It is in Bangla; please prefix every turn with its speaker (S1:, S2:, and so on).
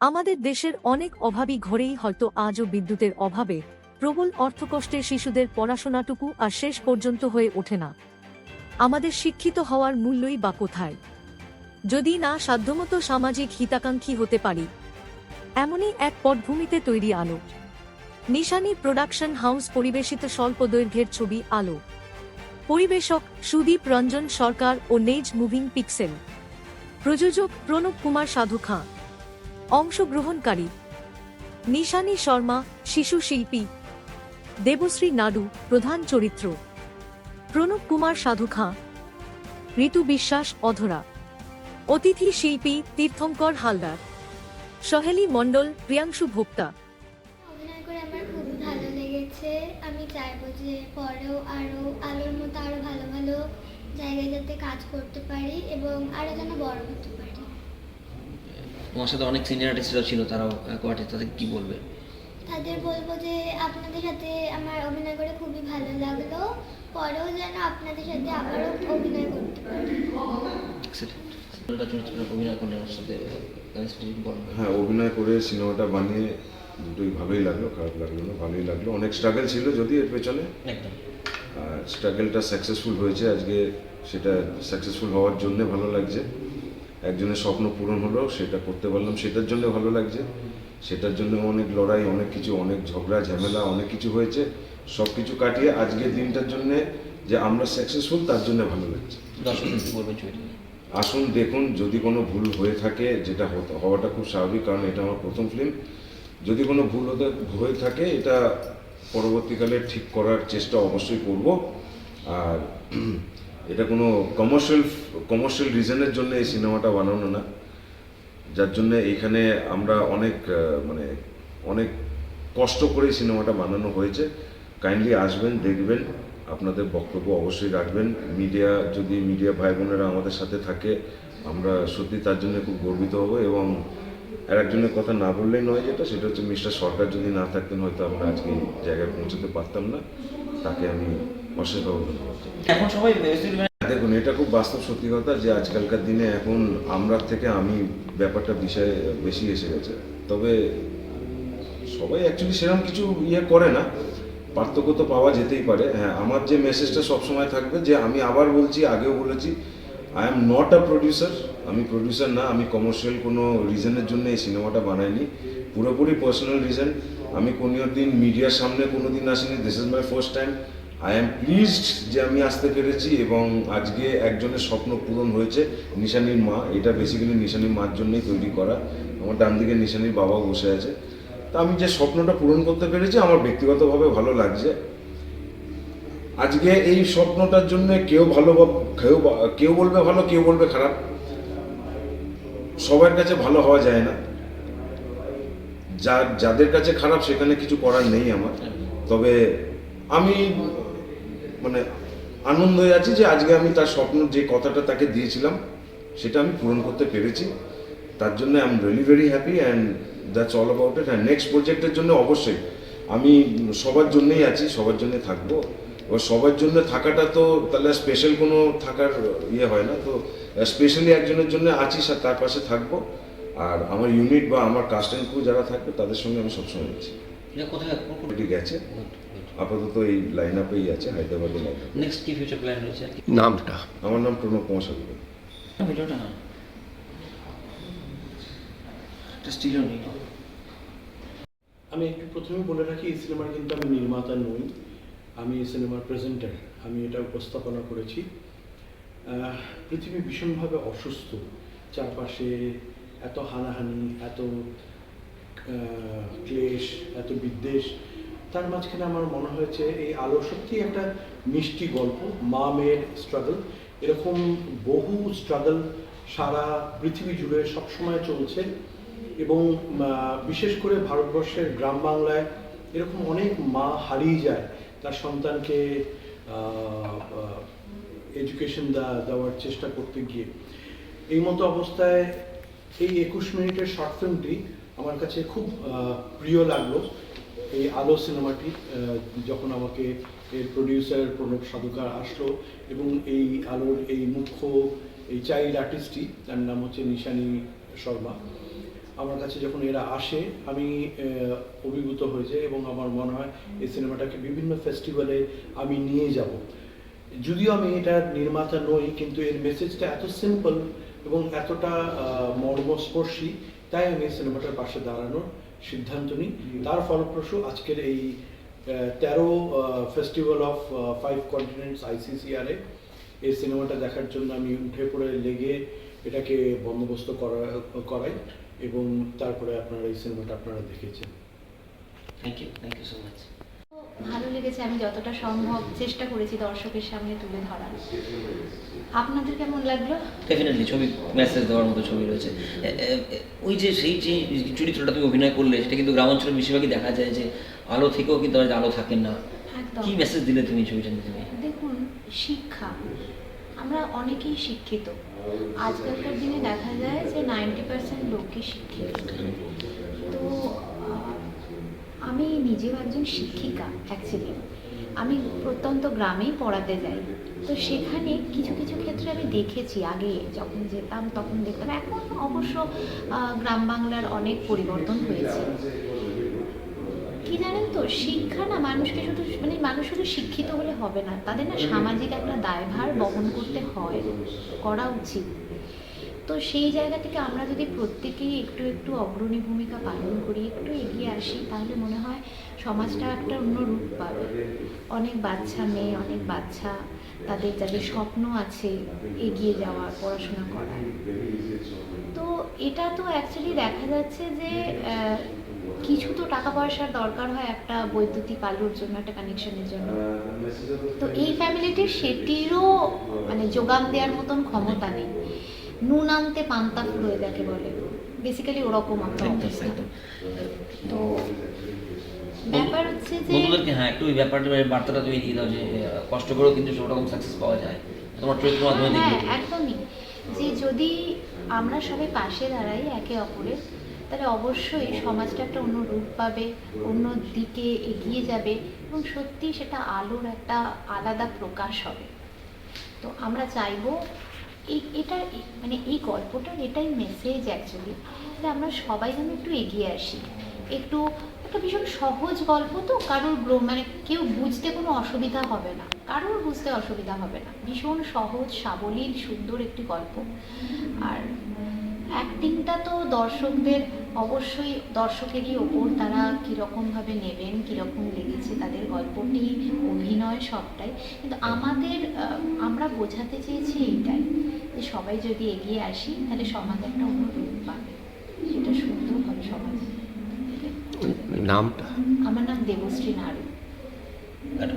S1: আমাদের দেশের অনেক অভাবী ঘরেই হয়তো আজও বিদ্যুতের অভাবে প্রবল অর্থকষ্টে শিশুদের পড়াশোনাটুকু আর শেষ পর্যন্ত হয়ে ওঠে না। আমাদের শিক্ষিত হওয়ার মূল্যই বা কোথায়? যদি না সাধ্যমতো সামাজিক হিতাকাঙ্ক্ষী হতে পারি, এমনই এক পটভূমিতে তৈরি আলো। নিশানি প্রোডাকশন হাউস পরিবেশিত স্বল্প দৈর্ঘ্যের ছবি আলো। পরিবেশক সুদীপ রঞ্জন সরকার ও নেজ মুভিং পিক্সেল। প্রযোজক প্রণব কুমার সাধু খাঁ। অংশগ্রহণকারী নিশানি শর্মা, শিশু শিল্পী দেবশ্রী নাডু, প্রধান চরিত্র প্রণব কুমার সাধু খাঁ, ঋতু বিশ্বাস অধরা অতিথি শিল্পী তীর্থঙ্কর হালদার সহেলি মণ্ডল, প্রিয়াংশু ভোক্তা।
S2: আমি চাইব যে পরেও আরও আলোর মতো আরও ভালো ভালো জায়গায় যাতে কাজ করতে পারি এবং আরও যেন বড় হতে পারি।
S3: তোমার সাথে অনেক সিনিয়র আর্টিস্টরা ছিল তারাও কোয়ার্টে তাদের কি বলবে?
S2: তাদের বলব যে আপনাদের সাথে আমার অভিনয় করে খুবই ভালো লাগল। পরেও যেন আপনাদের সাথে আবারও অভিনয় করতে পারি।
S3: এক্সেলেন্ট চরিত্রে অভিনয় করলে ওর সাথে chemistry বলবে
S4: হ্যাঁ অভিনয় করে সিনেমাটা বানিয়ে দুটোই ভালোই লাগল খারাপ লাগল না ভালোই লাগল। অনেক স্ট্রাগল ছিল যদি এর পেছনে।
S3: একদম।
S4: আর স্ট্রাগলটা সাকসেসফুল হয়েছে আজকে সেটা সাকসেসফুল হওয়ার জন্য ভালো লাগছে। একজনের স্বপ্ন পূরণ হলো সেটা করতে পারলাম। সেটার জন্য ভালো লাগছে। সেটার জন্য অনেক লড়াই অনেক কিছু অনেক ঝগড়া ঝামেলা অনেক কিছু হয়েছে। সব কিছু কাটিয়ে আজকের দিনটার জন্য যে আমরা সাকসেসফুল তার জন্য ভালো লাগছে? আসুন দেখুন যদি কোনো ভুল হয়ে থাকে যেটা হওয়াটা খুব স্বাভাবিক কারণ এটা আমার প্রথম ফিল্ম যদি কোনো ভুল হতে হয়ে থাকে এটা পরবর্তীকালে ঠিক করার চেষ্টা অবশ্যই করব। আর এটা কোনো কমার্শিয়াল কমার্শিয়াল রিজনের জন্য এই সিনেমাটা বানানো না। যার জন্য এখানে আমরা অনেক মানে অনেক কষ্ট করে সিনেমাটা বানানো হয়েছে। কাইন্ডলি আসবেন, দেখবেন, আপনাদের বক্তব্য অবশ্যই রাখবেন। মিডিয়া, যদি মিডিয়া ভাই বোনেরা আমাদের সাথে থাকে, আমরা সত্যি তার জন্য খুব গর্বিত হব এবং আর একজনের কথা না বললেই নয় যেটা, সেটা হচ্ছে মিস্টার সরকার যদি না থাকতেন হয়তো আমরা আজকে জায়গায় পৌঁছতে পারতাম না। তাকে আমি অশেষভাবে ধন্যবাদ
S3: এখন সবাই
S4: দেখুন এটা খুব বাস্তব সত্যি কথা যে আজকালকার দিনে এখন আমরা থেকে আমি ব্যাপারটা বিষয়ে বেশি এসে গেছে। তবে সবাই অ্যাকচুয়ালি সেরকম কিছু ইয়ে করে না। পার্থক্য তো পাওয়া যেতেই পারে। হ্যাঁ আমার যে মেসেজটা সবসময় থাকবে যে আমি আবার বলছি আগেও বলেছি I am not a producer আমি প্রডিউসার না আমি কমার্শিয়াল কোনো রিজনের জন্য এই সিনেমাটা বানাইনি। পুরোপুরি পার্সোনাল রিজন আমি কোনো দিন মিডিয়ার সামনে কোনো দিন আসিনি। This is my first time I am pleased যে আমি আসতে পেরেছি এবং আজকে একজনের স্বপ্ন পূরণ হয়েছে, নিশানির মা। এটা বেসিক্যালি নিশানির মার জন্যই তৈরি করা। আমার ডান দিকে নিশানির বাবা বসে আছে। তা আমি যে স্বপ্নটা পূরণ করতে পেরেছি, আমার ব্যক্তিগতভাবে ভালো লাগছে। আজকে এই স্বপ্নটার জন্য কেউ ভালো কেউ কেউ বলবে ভালো, কেউ বলবে খারাপ। সবার কাছে ভালো হওয়া যায় না। যা যাদের কাছে খারাপ, সেখানে কিছু করার নেই আমার। তবে আমি মানে আনন্দ হয়ে আছি যে আজকে আমি তার স্বপ্ন, যে কথাটা তাকে দিয়েছিলাম, সেটা আমি পূরণ করতে পেরেছি। তার জন্য I am really very happy and that's all about it and next প্রজেক্টের জন্য অবশ্যই আমি সবার জন্যই আছি, সবার জন্য থাকব। এবার সবার জন্য থাকাটা তো তাহলে স্পেশাল কোনো থাকার ইয়ে হয় না। তো স্পেশালি একজনের জন্য আছি তার পাশে থাকব। আর আমার ইউনিট বা আমার কাস্ট অ্যান্ড ক্রু যারা থাকবে, তাদের সঙ্গে আমি সবসময় আছি।
S3: কোথায়
S4: এটি গেছে আপাতত এই লাইন আপেই আছে হায়দ্রাবাদে লাইন
S3: নেক্সট কি ফিউচার প্ল্যান রয়েছে
S5: নামটা।
S4: আমার নাম প্রণব কুমার সাধু
S3: ভিডিওটা না। স্টিলও নেই।
S6: আমি একটু প্রথমে বলে রাখি এই সিনেমার কিন্তু আমি নির্মাতা নই। আমি এই সিনেমার প্রেজেন্টার আমি এটা উপস্থাপনা করেছি। আহ, পৃথিবী ভীষণভাবে অসুস্থ। চারপাশে এত হানাহানি এত ক্লেশ, এত বিদ্বেষ, তার মাঝখানে আমার মনে হয়েছে এই আলো সত্যি একটা মিষ্টি গল্প, মা মেয়ের স্ট্রাগল এরকম বহু স্ট্রাগল সারা পৃথিবী জুড়ে সবসময় চলছে এবং বিশেষ করে ভারতবর্ষের গ্রাম বাংলায় এরকম অনেক মা হারিয়ে যায়। তার সন্তানকে এডুকেশন দেওয়ার চেষ্টা করতে গিয়ে। এই মতো অবস্থায় এই একুশ মিনিটের শর্ট ফিল্মটি আমার কাছে খুব প্রিয় লাগল এই আলো সিনেমাটি যখন আমাকে এর প্রডিউসার প্রণব সাধুকার আসলো এবং এই আলোর এই মুখ্য, এই চাইল্ড আর্টিস্টটি তার নাম হচ্ছে নিশানী শর্মা। আমার কাছে যখন এরা আসে, আমি অভিভূত হয়ে যাই এবং আমার মনে হয় এই সিনেমাটাকে বিভিন্ন ফেস্টিভ্যালে আমি নিয়ে যাব। যদিও আমি এটার নির্মাতা নই, কিন্তু এর মেসেজটা এত সিম্পল এবং এতটা মর্মস্পর্শী তাই আমি এই সিনেমাটার পাশে দাঁড়ানোর সিদ্ধান্ত নিই। তার ফলপ্রসূ আজকের এই তেরো ফেস্টিভ্যাল অফ ফাইভ কন্টিনেন্টস আইসিসিআরে এই সিনেমাটা দেখার জন্য আমি উঠে পড়ে লেগে এটাকে বন্দোবস্ত করা করাই এবং তারপরে আপনারা এই সিনেমাটা আপনারা দেখেছেন।
S3: Thank you thank you so much
S5: লেগেছে আমি যতটা সম্ভব চেষ্টা করেছি দর্শকের সামনে তুলে ধরার। আপনাদের কেমন লাগল?
S3: ডেফিনেটলি ছবি মেসেজ দেওয়ার মতো ছবি রয়েছে। ওই যে সেই যে চরিত্রটা তুমি অভিনয় করলে সেটা কিন্তু গ্রামাঞ্চলে বেশিরভাগই দেখা যায় যে আলো থেকেও কিন্তু আলো থাকে না। কি মেসেজ দিলে তুমি ছবিটা নিয়ে তুমি
S5: দেখুন শিক্ষা। আমরা অনেকেই শিক্ষিত। আজকালকার দিনে দেখা যায় যে নাইনটি পার্সেন্ট লোকই শিক্ষিত। তো আমি নিজেও একজন শিক্ষিকা অ্যাকচুয়ালি আমি প্রত্যন্ত গ্রামেই পড়াতে যাই। তো সেখানে কিছু কিছু ক্ষেত্রে আমি দেখেছি আগে যখন যেতাম তখন দেখতাম, এখন অবশ্য গ্রাম বাংলার অনেক পরিবর্তন হয়েছে। কি জানেন তো, শিক্ষা না মানুষকে শুধু মানে মানুষ শুধু শিক্ষিত হলে হবে না। তাদের না সামাজিক একটা দায়ভার বহন করতে হয়, করা উচিত। তো সেই জায়গা থেকে আমরা যদি প্রত্যেকেই একটু একটু অগ্রণী ভূমিকা পালন করি, একটু এগিয়ে আসি, তাহলে মনে হয় সমাজটা একটা অন্য রূপ পাবে। অনেক বাচ্চা মেয়ে, অনেক বাচ্চা, তাদের যাদের স্বপ্ন আছে এগিয়ে যাওয়ার, পড়াশোনা করার। তো এটা তো অ্যাকচুয়ালি দেখা যাচ্ছে যে কিছু তো টাকা পয়সার দরকার হয় একটা বৈদ্যুতিক আলোর জন্য, একটা কানেকশনের জন্য। তো এই ফ্যামিলিটির সেটিরও মানে যোগান দেওয়ার মতন ক্ষমতা নেই। নুন আনতে পান্তা ফুরোয় যাকে বলে। বেসিক্যালি ওরকম একটা অবস্থা। তো ব্যাপার হচ্ছে যে
S3: বন্ধুদেরকে হ্যাঁ একটু ওই ব্যাপারটা বার্তাটা তুমি দিয়ে দাও যে কষ্ট করেও কিন্তু সাকসেস পাওয়া যায়। তোমার মাধ্যমে
S5: হ্যাঁ
S3: দেখবে।
S5: একদমই। যে যদি আমরা সবাই পাশে দাঁড়াই একে অপরের তাহলে অবশ্যই সমাজটা একটা অন্য রূপ পাবে অন্য দিকে এগিয়ে যাবে এবং সত্যি সেটা আলোর একটা আলাদা প্রকাশ হবে। তো আমরা চাইব এই, এটা মানে এই গল্পটার এটাই মেসেজ অ্যাকচুয়ালি যে আমরা সবাই যেন একটু এগিয়ে আসি। একটু, একটা ভীষণ সহজ গল্প তো, কারোর মানে কেউ বুঝতে কোনো অসুবিধা হবে না, কারোর বুঝতে অসুবিধা হবে না। ভীষণ সহজ, সাবলীল, সুন্দর একটি গল্প। আর অ্যাক্টিংটা তো দর্শকদের অবশ্যই দর্শকেরই ওপর তারা কীরকমভাবে নেবেন কীরকম লেগেছে তাদের গল্পটি অভিনয় সবটাই। কিন্তু আমাদের আমরা বোঝাতে চেয়েছি এইটাই যে সবাই যদি এগিয়ে আসি তাহলে সমাজ একটা অন্য রূপ পাবে। সেটা সুন্দর হবে সমাজ।
S7: নামটা?
S5: আমার নাম দেবশ্রী নাড়ু।
S3: আর